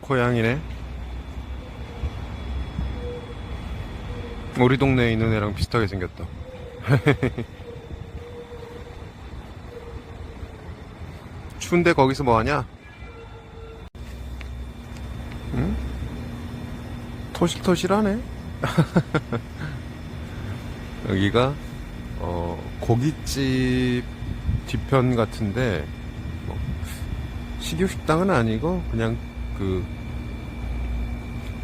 고양이네. 우리 동네에 있는 애랑 비슷하게 생겼다. 추운데 거기서 뭐 하냐? 응? 토실토실하네. 여기가 어, 고깃집 뒤편 같은데 뭐, 식육 식당은 아니고 그냥 그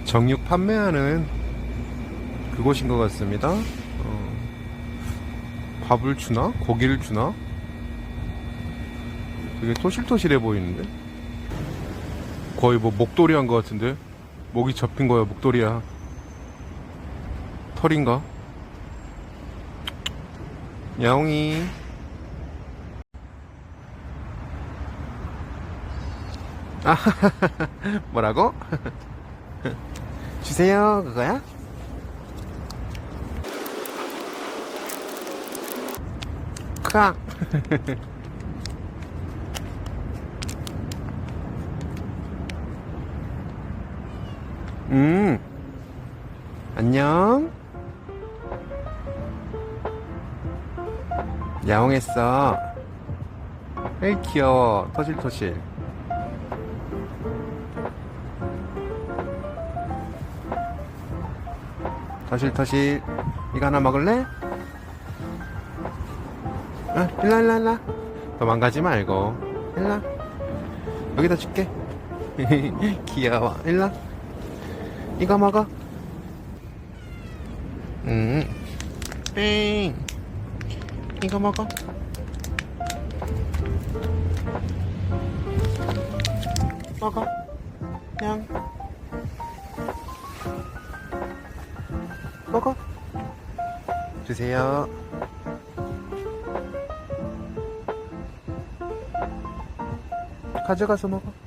정육 판매하는 그곳인 것 같습니다. 어, 밥을 주나? 고기를 주나? 되게 토실토실해 보이는데? 거의 뭐 목도리 한 것 같은데? 목이 접힌 거야 목도리야. 털인가? 야옹이 아 뭐라고? 주세요 그거야? 크악 음. 안녕. 야옹했어. 에이 귀여워. 터실터실 터실터실 이거 하나 먹을래? 아, 일라 일라 일라 도망가지 말고. 일라 여기다 줄게. 귀여워. 일라 이거 먹어. 음. 뺑 이거 먹어. 먹어. 그냥 먹어. 주세요. 가져가서 먹어